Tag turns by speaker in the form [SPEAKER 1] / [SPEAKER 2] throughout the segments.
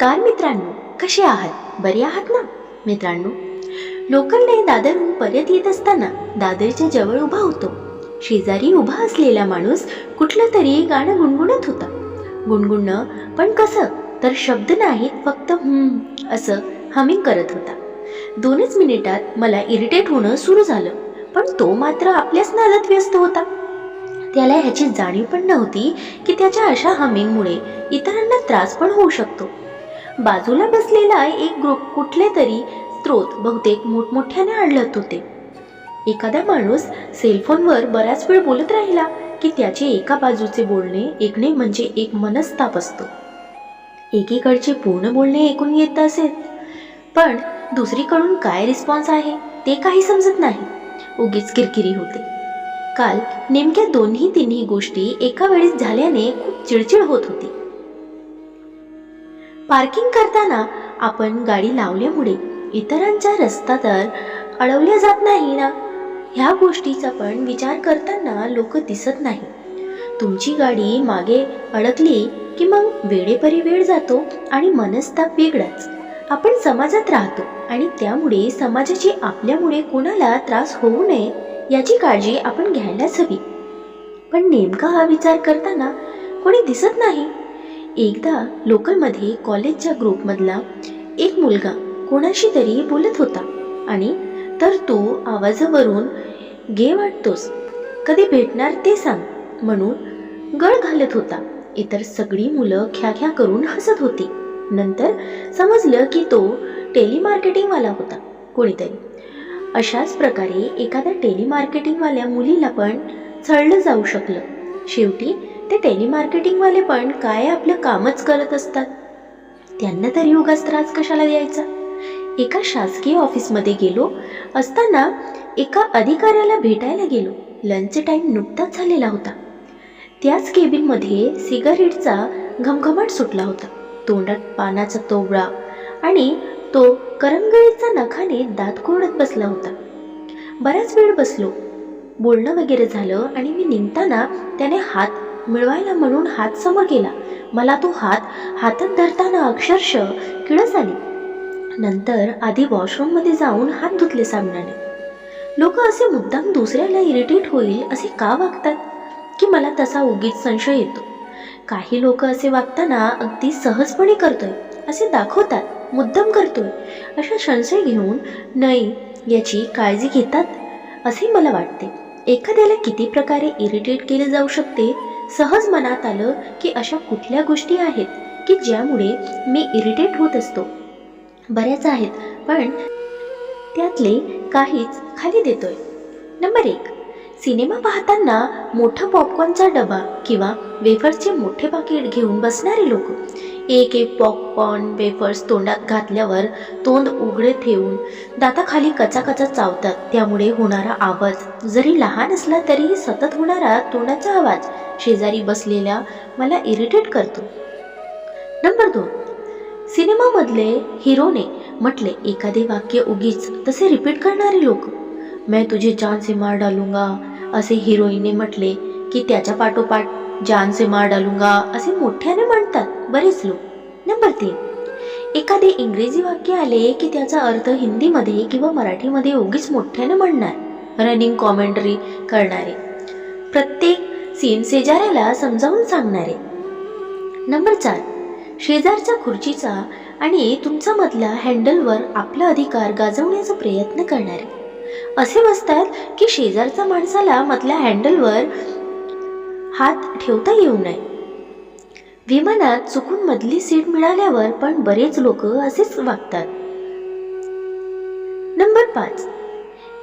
[SPEAKER 1] नमस्कार मित्रांनो कसे आहात? बरे आहात ना? मित्रांनो लोकलने दादरहून परत येत असताना दादरच्या जवळ उभा होतो. शेजारी उभा असलेला माणूस कुठलं तरी गाणं गुणगुणत होता. गुणगुणणं पण कसं? तर शब्द नाहीत फक्त हम्म असं हमिंग करत होता. दोनच मिनिटात मला इरिटेट होणं सुरू झालं पण तो मात्र आपल्याच नादात व्यस्त होता. त्याला ह्याची जाणीव पण नव्हती की त्याच्या अशा हमिंगमुळे इतरांना त्रास पण होऊ शकतो. बाजूला बसलेला एक ग्रुप कुठले तरी स्त्रोत बहुतेक मोठमोठ्याने आढळत होते. एखादा माणूस सेलफोनवर बराच वेळ बोलत राहिला की त्याचे एका बाजूचे बोलणे ऐकणे म्हणजे एक मनस्ताप असतो. एकीकडचे पूर्ण बोलणे ऐकून येत असेल. पण दुसरीकडून काय रिस्पॉन्स आहे ते काही समजत नाही. उगीच किरकिरी होते. काल नेमक्या दोन्ही तिन्ही गोष्टी एका वेळेस झाल्याने खूप चिडचिड होत होती. पार्किंग करताना आपण गाडी लावल्यामुळे इतरांचा रस्ता तर अडवल्या जात नाही ना? ह्या गोष्टीचा पण विचार करताना लोक दिसत नाही. तुमची गाडी मागे अडकली की मग वेळेपरी वेळ जातो आणि मनस्ताप वेगळाच. आपण समाजात राहतो आणि त्यामुळे समाजाची आपल्यामुळे कोणाला त्रास होऊ नये याची काळजी आपण घ्यायलाच हवी. पण नेमका हा विचार करताना कोणी दिसत नाही? एकदा लोकलमध्ये कॉलेजच्या ग्रुपमधला एक मुलगा कोणाशी तरी बोलत होता आणि तर तू आवाजावरून गे वाटतोस कधी भेटणार ते सांग म्हणून गळ घालत होता. इतर सगळी मुलं ख्या ख्या करून हसत होती. नंतर समजलं की तो टेलिमार्केटिंगवाला होता कोणीतरी. अशाच प्रकारे एखाद्या टेलिमार्केटिंगवाल्या मुलीला पण चळलं जाऊ शकलं. शेवटी ते टेलिमार्केटिंगवाले पण काय आपलं कामच करत असतात? त्यांना तरी उगाच त्रास कशाला द्यायचा? एका शासकीय ऑफिसमध्ये गेलो असताना एका अधिकाऱ्याला भेटायला गेलो. लंच टाईम नुकताच झालेला होता. त्याच केबिनमध्ये सिगारेटचा घमघमाट सुटला होता. तोंडात पानाचा तोबडा आणि तो करंगळीचा नखाने दात कोरडत बसला होता. बराच वेळ बसलो. बोलणं वगैरे झालं आणि मी निघताना त्याने हात मिळवायला म्हणून हात समोर केला मला तो हात हातात धरताना अक्षरश किळस आली. नंतर आधी वॉशरूममध्ये जाऊन हात धुतले साबणाने. लोक असे मुद्दाम दुसऱ्याला इरिटेट होईल असे का वागतात? की मला तसा उगीच संशय येतो. काही लोक असे वागताना अगदी सहजपणे करतोय असे दाखवतात मुद्दाम करतोय. अशा संशय घेऊन नाही याची काळजी घेतात? असे मला वाटते. एखाद्याला किती प्रकारे इरिटेट केले जाऊ शकते सहज मनात आलं की अशा कुठल्या गोष्टी आहेत की ज्यामुळे मी इरिटेट होत असतो. बऱ्याच आहेत पण त्यातले काहीच खाली देतोय. नंबर एक सिनेमा पाहताना मोठा पॉपकॉर्नचा डबा किंवा वेफर्सचे मोठे पाकिट घेऊन बसणारे लोक. एक एक पॉपकॉर्न वेफर्स तोंडात घातल्यावर तोंड उघडे ठेवून दाताखाली कचाकचा चावतात. त्यामुळे होणारा आवाज जरी लहान असला तरीही सतत होणारा तोंडाचा आवाज शेजारी बसलेल्या मला इरिटेट करतो. नंबर दोन. सिनेमामधले हिरोने म्हटले एखादे वाक्य उगीच तसे रिपीट करणारे लोक. मैं तुझे जान से मार डालूंगा. असे हिरोईनने म्हटले की त्याच्या पाठोपाठ जान से मार डालूंगा. असे मोठ्याने म्हणतात बरेच लोक. नंबर तीन. एखादे इंग्रजी वाक्य आले की त्याचा अर्थ हिंदीमध्ये किंवा मराठीमध्ये उगीच मोठ्याने म्हणणार रनिंग कॉमेंटरी करणारे. प्रत्येक सीन शेजाऱ्याला समजावून सांगणारे. नंबर चार. शेजारच्या खुर्चीचा आणि तुमचा मधला हँडलवर आपला अधिकार गाजवण्याचा प्रयत्न करणारे. असे बसतात की शेजारच्या माणसाला मधल्या हँडलवर हात ठेवता येऊ नये. विमानात चुकून मधली सीट मिळाल्यावर पण बरेच लोक असेच वागतात. नंबर पाच.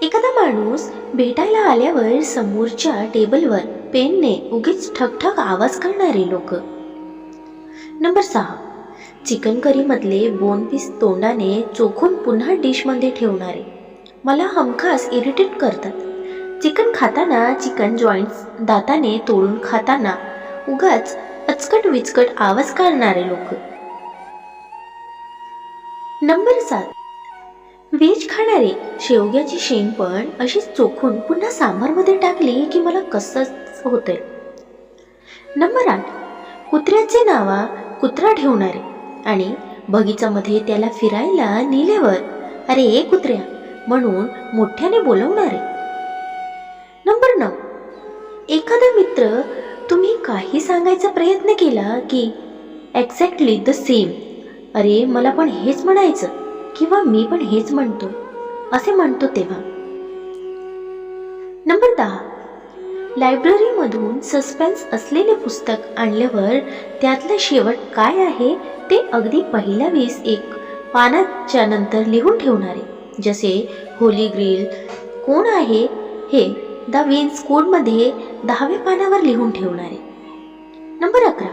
[SPEAKER 1] एखादा माणूस भेटायला आल्यावर समोरच्या टेबलवर पेनने उगीच ठकठक आवाज करणारे लोक. नंबर सहा. चिकन करीमधले बोन पीस तोंडाने चोखून पुन्हा डिशमध्ये ठेवणारे. मला हमखास इरिटेट करतात. चिकन खाताना चिकन जॉईंट्स दाताने तोडून खाताना उगाच अचकट विचकट आवाज काढणारे लोक. नंबर सात. व्हेज खाणारे शेवग्याची शेंग पण अशीच चोखून पुन्हा सांबारमध्ये टाकली की मला कसंच होतंय नंबर आठ कुत्र्याचे नावा कुत्रा ठेवणारे आणि बगीचामध्ये त्याला फिरायला नेल्यावर अरे ए कुत्र्या म्हणून मोठ्याने बोलवणारे. नंबर नऊ एखादा मित्र तुम्ही काही सांगायचा प्रयत्न केला की एक्झॅक्टली द सेम अरे मला पण हेच म्हणायचं किंवा मी पण हेच म्हणतो असे म्हणतो तेव्हा. नंबर दहा लायब्ररीमधून सस्पेन्स असलेले पुस्तक आणल्यावर त्यातलं शेवट काय आहे ते अगदी पहिल्या वीस एक पानाच्या नंतर लिहून ठेवणारे. जसे होली ग्रिल कोण आहे हे द विन्स कोडमध्ये दहाव्या पानावर लिहून ठेवणारे. नंबर अकरा.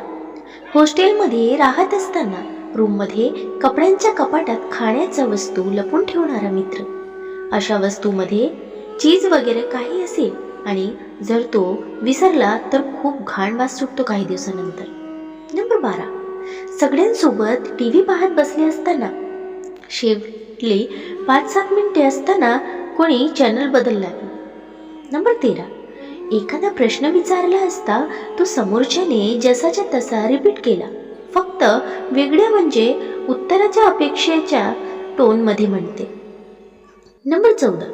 [SPEAKER 1] हॉस्टेलमध्ये राहत असताना रूममध्ये कपड्यांच्या कपाटात खाण्याच्या वस्तू लपून ठेवणारा मित्र. अशा वस्तूमध्ये चीज वगैरे काही असेल आणि जर तो विसरला तर खूप घाण वास सुटतो काही दिवसानंतर. नंबर बारा. सगळ्यांसोबत टी व्ही पाहत बसले असताना. शेवटले पाच सात मिनिटे असताना कोणी चॅनल बदलला नंबर तेरा. एखादा प्रश्न विचारला असता तो समोरच्याने जसाच्या तसा रिपीट केला. फक्त वेगळ्या म्हणजे उत्तराच्या अपेक्षेच्या टोनमध्ये म्हणते. नंबर चौदा.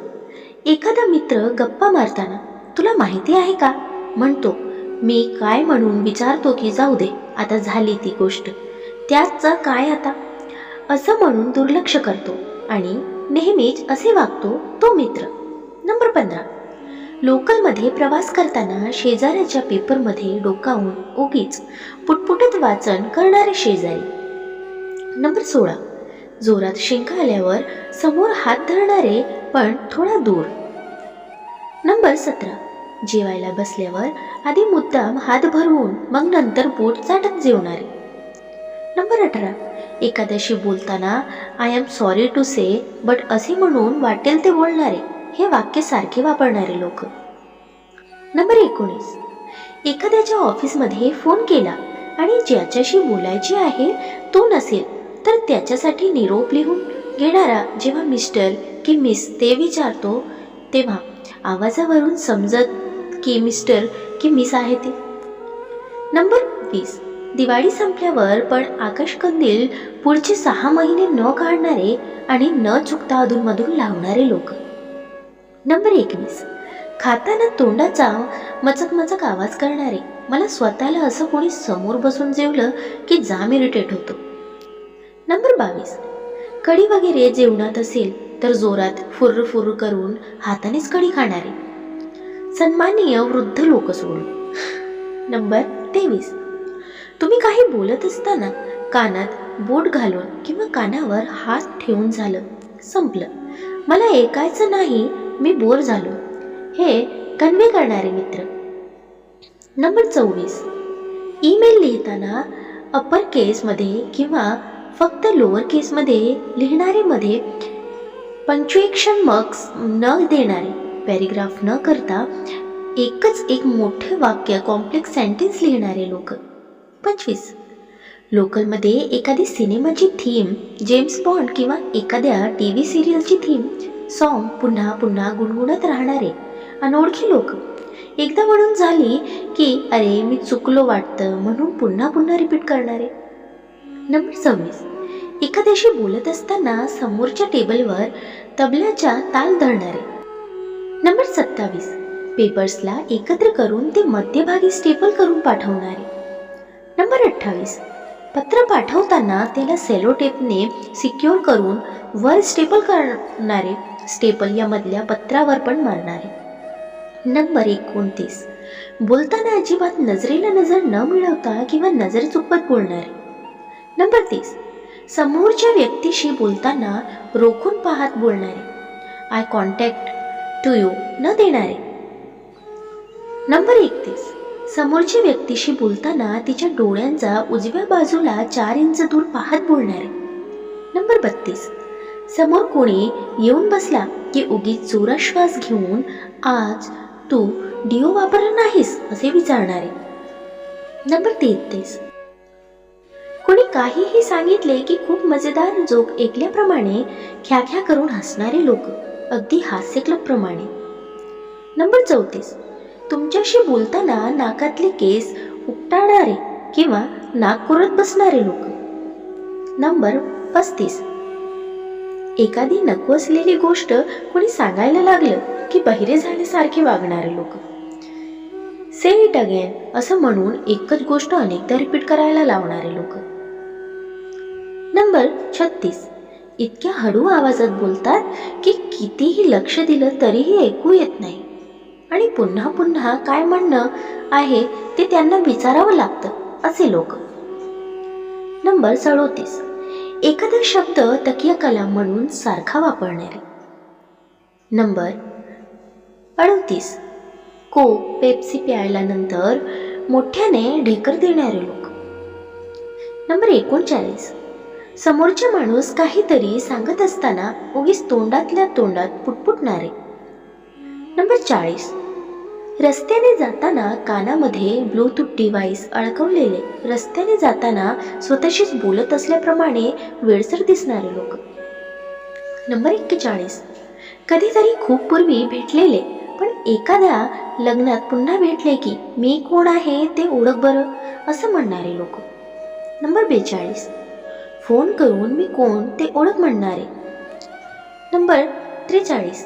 [SPEAKER 1] एखादा मित्र गप्पा मारताना तुला माहिती आहे का? म्हणतो. मी काय म्हणून विचारतो की जाऊ दे आता झाली ती गोष्ट. त्याचं काय आता? असं म्हणून दुर्लक्ष करतो आणि नेहमीच असे वागतो तो मित्र. नंबर पंधरा. लोकलमध्ये प्रवास करताना शेजाऱ्याच्या पेपरमध्ये डोकावून उगीच पुटपुटत वाचन करणारे शेजारी. नंबर सोळा. जोरात शिंका आल्यावर समोर हात धरणारे पण थोडा दूर. नंबर सतरा. जेवायला बसल्यावर आधी मुद्दाम हात भरवून मग नंतर पोट चाटत जेवणारे. नंबर अठरा. एखाद्याशी बोलताना I am sorry to say but असे म्हणून वाटेल ते बोलणारे हे वाक्य सारखे वापरणारे लोक. नंबर एकोणीस. एखाद्याच्या ऑफिसमध्ये फोन केला आणि ज्याच्याशी बोलायचे आहे तो नसेल तर त्याच्यासाठी निरोप लिहून घेणारा जेव्हा मिस्टर की मिस ते विचारतो तेव्हा आवाजावरून समजत की मिस्टर की मिस आहे ते. नंबर वीस. दिवाळी संपल्यावर पण आकाशकंदील पुढचे सहा महिने न काढणारे आणि न चुकता अधूनमधून लावणारे लोक. नंबर एकवीस. खाताना तोंडाचा मचक मचक आवाज करणारे. मला स्वतःला असं कोणी समोर बसून जेवलं की जाम इरिटेट होतो. नंबर बावीस. कढी वगैरे जेवणात असेल तर जोरात फुर्र फुर्र करून हातानेच कढी खाणारे. सन्माननीय वृद्ध लोक सोडून. नंबर तेवीस. तुम्ही काही बोलत असताना कानात बोट घालून किंवा कानावर हात ठेवून झालं. संपलं. मला ऐकायचं नाही मी बोर झालो. हे कन्वे करणारे मित्र. नंबर चोवीस. ईमेल लिहिताना अप्पर केसमध्ये किंवा फक्त लोअर केसमध्ये लिहिणारेमध्ये पंक्च्युएशन मक्स न देणारे पॅरेग्राफ न करता एकच एक मोठे वाक्य कॉम्प्लेक्स सेंटेन्स लिहिणारे लोक. पंचवीस. लोकलमध्ये एखादी सिनेमाची थीम जेम्स बॉन्ड किंवा एखाद्या टी व्ही सिरियलची थीम सॉन्ग पुन्हा पुन्हा गुणगुणत राहणारे अनोळखी लोक. एकदा म्हणून झाली की अरे मी चुकलो वाटतं म्हणून पुन्हा पुन्हा रिपीट करणारे. नंबर सव्वीस. एखाद्याशी बोलत असताना समोरच्या टेबलवर तबल्याच्या ताल धरणारे. नंबर सत्तावीस. पेपर्सला एकत्र करून ते मध्यभागी स्टेपल करून पाठवणारे. नंबर अठ्ठावीस. पत्र पाठवताना त्याला सेलो टेपने सिक्युअर करून वर स्टेपल करणारे स्टेपल यामधल्या पत्रावर पण मारणारे. नंबर एकोणतीस. बोलताना अजिबात नजरेला नजर न मिळवता किंवा नजर चुकवत बोलणारे. नंबर तीस. समोरच्या व्यक्तीशी बोलताना रोखून पाहत बोलणारे. आय कॉन्टॅक्ट टू यू न देणारे. नंबर एकतीस. समोरच्या व्यक्तीशी बोलताना तिच्या डोळ्यांचा उजव्या बाजूला चार इंच दूर पाहत बोलणारे. नंबर बत्तीस. समोर कोणी येऊन बसला की उगीच जोरा श्वास घेऊन आज तू डिओ वापरला नाहीस असे विचारणारे. नंबर तेहतीस. कोणी काहीही सांगितले की खूप मजेदार जोक ऐकल्याप्रमाणे ख्या करून हसणारे लोक. अगदी हास्य क्लब प्रमाणे. नंबर चौतीस. तुमच्याशी बोलताना नाकातले केस उपटाळणारे किंवा नाक कोरत बसणारे लोक. नंबर पस्तीस. एखादी नको असलेली गोष्ट कोणी सांगायला लागलं की बहिरे झाल्यासारखे वागणारे लोक. से इट अगेन असं म्हणून एकच गोष्ट अनेकदा रिपीट करायला लावणारे लोक. नंबर छत्तीस. इतक्या हळू आवाजात बोलतात की कितीही लक्ष दिलं तरीही ऐकू येत नाही. आणि पुन्हा पुन्हा काय म्हणणं आहे ते त्यांना विचारावं लागतं असे लोक. नंबर सडोतीस एखादा शब्द तकिया कलाम म्हणून सारखा वापरणारे. नंबर अडतीस. को पेप्सी प्यायल्यानंतर मोठ्याने ढेकर देणारे लोक. नंबर एकोणचाळीस. समोरचा माणूस काहीतरी सांगत असताना उगीच तोंडातल्या तोंडात पुटपुटणारे. नंबर चाळीस. रस्त्याने जाताना कानामध्ये ब्लूटूथ डिव्हाइस अडकवलेले. रस्त्याने जाताना स्वतःशीच बोलत असल्याप्रमाणे वेळसर दिसणारे लोक. नंबर एक्केचाळीस. कधीतरी खूप पूर्वी भेटलेले पण एखाद्या लग्नात पुन्हा भेटले की मी कोण आहे? ते ओळख बरं असं म्हणणारे लोक. नंबर बेचाळीस. फोन करून मी कोण ते ओळख म्हणणारे नंबर त्रेचाळीस.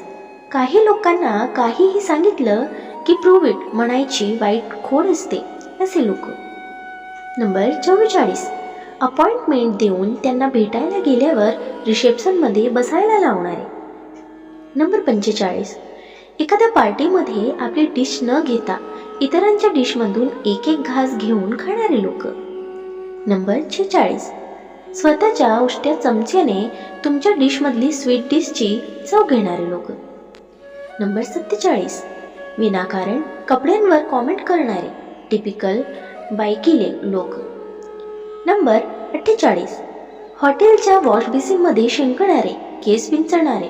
[SPEAKER 1] काही लोकांना काहीही सांगितलं की प्रूव्ह इट म्हणायची वाईट खोड असते असे लोक. नंबर चव्वेचाळीस. अपॉइंटमेंट देऊन त्यांना भेटायला गेल्यावर रिसेप्शनमध्ये बसायला लावणारे नंबर पंचेचाळीस. एखाद्या पार्टीमध्ये आपली डिश न घेता इतरांच्या डिशमधून एक एक घास घेऊन खाणारे लोक. नंबर छेचाळीस. स्वतःच्या उष्ट्या चमच्याने तुमच्या डिशमधली स्वीट डिशची चव घेणारे लोक. नंबर सत्तेचाळीस. विनाकारण कपड्यांवर कॉमेंट करणारे टिपिकल बायकिले लोक. नंबर अठ्ठेचाळीस. हॉटेलच्या वॉश बेसिनमध्ये शिंकणारे केस विंचणारे.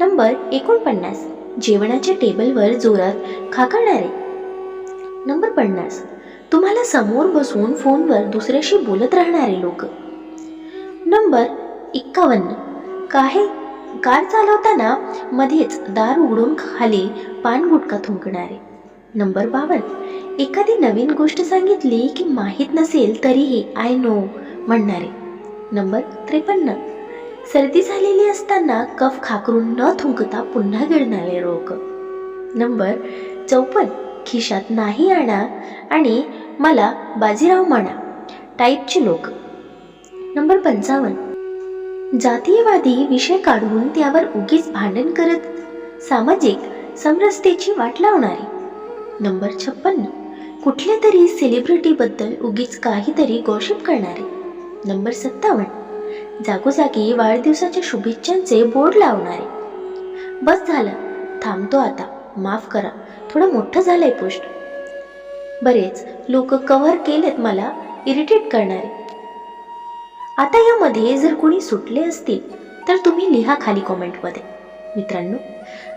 [SPEAKER 1] नंबर एकोणपन्नास. जेवणाच्या टेबलवर जोरात खाकरणारे नंबर पन्नास. तुम्हाला समोर बसून फोनवर दुसऱ्याशी बोलत राहणारे लोक. नंबर एक्कावन्न. काही? कार चालवताना मध्येच दार उघडून खाली पान गुटखा थुंकणारे. नंबर बावन्न. एखादी नवीन गोष्ट सांगितली की माहीत नसेल तरीही आय नो म्हणणारे. नंबर त्रेपन्न. सर्दी झालेली असताना कफ खाकरून न थुंकता पुन्हा गिळणारे लोक. नंबर चौपन्न. खिशात नाही आणा आणि मला बाजीराव म्हणा टाईपचे लोक. नंबर पंचावन्न. जातीयवादी विषय काढून त्यावर उगीच भांडण करत सामाजिक समरसतेची वाट लावणारे. नंबर छप्पन्न. कुठल्या तरी सेलिब्रिटीबद्दल उगीच काहीतरी गॉशिप करणारे. नंबर सत्तावन्न. जागोजागी वाढदिवसाच्या शुभेच्छांचे बोर्ड लावणारे. बस झालं. थांबतो आता. माफ करा. थोडं मोठं झालंय पुष्ट. बरेच लोक कव्हर केलेत मला इरिटेट करणारे. आता यामध्ये जर कोणी सुटले असतील तर तुम्ही लिहा खाली कॉमेंटमध्ये मित्रांनो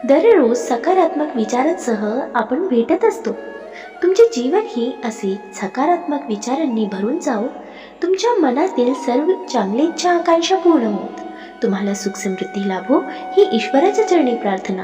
[SPEAKER 1] दररोज सकारात्मक विचारांसह आपण भेटत असतो. तुमचे जीवन ही असे सकारात्मक विचारांनी भरून जाओ तुमच्या मनातील सर्व चांगले इच्छा आकांक्षा पूर्ण होत. तुम्हाला सुख समृद्धी लाभो ही ईश्वराच्या चरणी प्रार्थना.